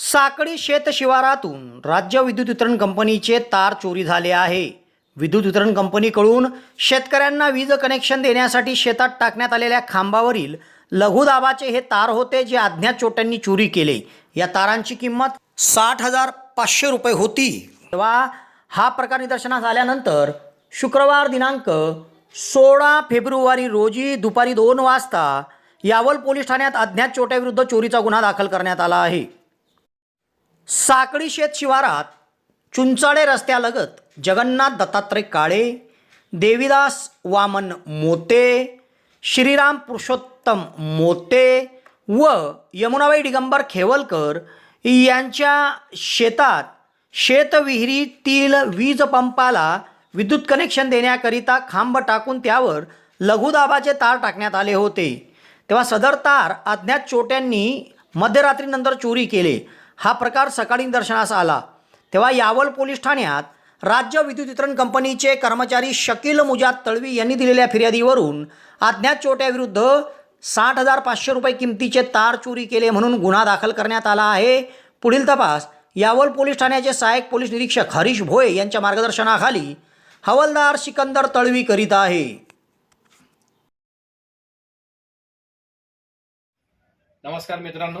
साकळी शेत शिवारातून राज्य विद्युत वितरण कंपनीचे तार चोरी झाले आहे. विद्युत वितरण कंपनीकडून शेतकऱ्यांना वीज कनेक्शन देण्यासाठी शेतात टाकण्यात आलेल्या खांबावरील लघुदाबाचे हे तार होते जे अज्ञात चोट्यांनी चोरी केले. या तारांची किंमत साठ हजार पाचशे रुपये होती. तेव्हा हा प्रकार निदर्शनास आल्यानंतर शुक्रवार दिनांक सोळा फेब्रुवारी रोजी दुपारी दोन वाजता यावल पोलीस ठाण्यात अज्ञात चोट्याविरुद्ध चोरीचा गुन्हा दाखल करण्यात आला आहे. साकळी शेत शिवारात चुंचाडे रस्त्यालगत जगन्नाथ दत्तात्रय काळे देविदास वामन मोते श्रीराम पुरुषोत्तम मोते व यमुनाबाई दिगंबर खेवलकर यांच्या शेतात शेतविहिरीतील वीज पंपाला विद्युत कनेक्शन देण्याकरिता खांब टाकून त्यावर लघुदाबाचे तार टाकण्यात आले होते. तेव्हा सदर तार अज्ञात चोट्यांनी मध्यरात्रीनंतर चोरी केले. हा प्रकार सकाळी दर्शनास आला. तेव्हा यावल पोलीस ठाण्यात राज्य विद्युत वितरण कंपनीचे कर्मचारी शकील मुजाद तळवी यांनी दिलेल्या फिर्यादीवरून अज्ञात चोट्याविरुद्ध साठ हजार पाचशे रुपये किमतीचे तार चोरी केले म्हणून गुन्हा दाखल करण्यात आला आहे. पुढील तपास यावल पोलीस ठाण्याचे सहाय्यक पोलीस निरीक्षक हरीश भोये यांच्या मार्गदर्शनाखाली हवालदार सिकंदर तळवी करीत आहे. नमस्कार मित्रांनो.